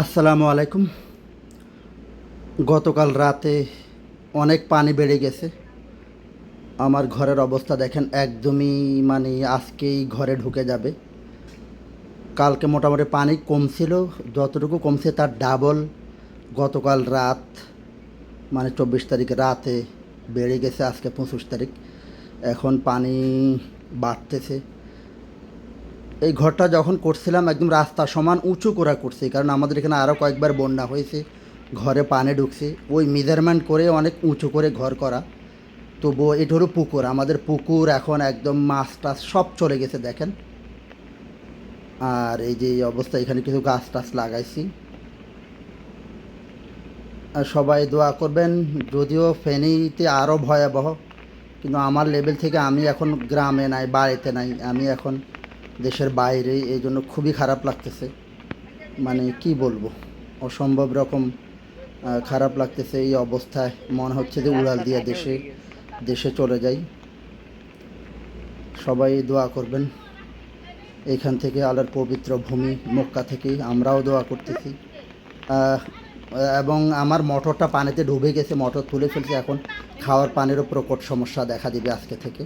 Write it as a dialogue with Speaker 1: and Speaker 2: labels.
Speaker 1: আসসালামু আলাইকুম। গতকাল রাতে অনেক পানি বেড়ে গেছে। আমার ঘরের অবস্থা দেখেন একদমই মানে আজকেই ঘরে ঢুকে যাবে। কালকে মোটামুটি পানি কমছিল, যতটুকু কমছে তার ডাবল গতকাল রাত মানে চব্বিশ তারিখ রাতে বেড়ে গেছে, আজকে পঁচিশ তারিখ। এখন পানি বাড়তেছে। এই ঘরটা যখন করছিলাম, একদম রাস্তা সমান উঁচু করে করছি, কারণ আমাদের এখানে আরও কয়েকবার বন্যা হয়েছে, ঘরে পানে ঢুকছে। ওই মেজারমেন্ট করে অনেক উঁচু করে ঘর করা। তবুও এটা হলো পুকুর, আমাদের পুকুর এখন একদম মাছ টাছ সব চলে গেছে, দেখেন। আর এই যে অবস্থা, এখানে কিছু গাছ টাছ লাগাইছি। আর সবাই দোয়া করবেন, যদিও ফেনীতে আরও ভয়াবহ, কিন্তু আমার লেভেল থেকে আমি এখন গ্রামে নাই, বাড়িতে নাই, আমি এখন দেশের বাইরে, এই জন্য খুবই খারাপ লাগতেছে। মানে কি বলব? অসম্ভব রকম খারাপ লাগতেছে এই অবস্থায়। মনে হচ্ছে যে উড়াল দিয়ে দেশে দেশে চলে যাই। সবাই দোয়া করবেন। এইখান থেকে আলার পবিত্র ভূমি মক্কা থেকে আমরাও দোয়া করতেছি। এবং আমার মটরটা পানিতে ডুবে গেছে, মটর তুলে ফেলছে এখন। খাওয়ার পানিরও প্রকট সমস্যা দেখা দিবে আজকে থেকে।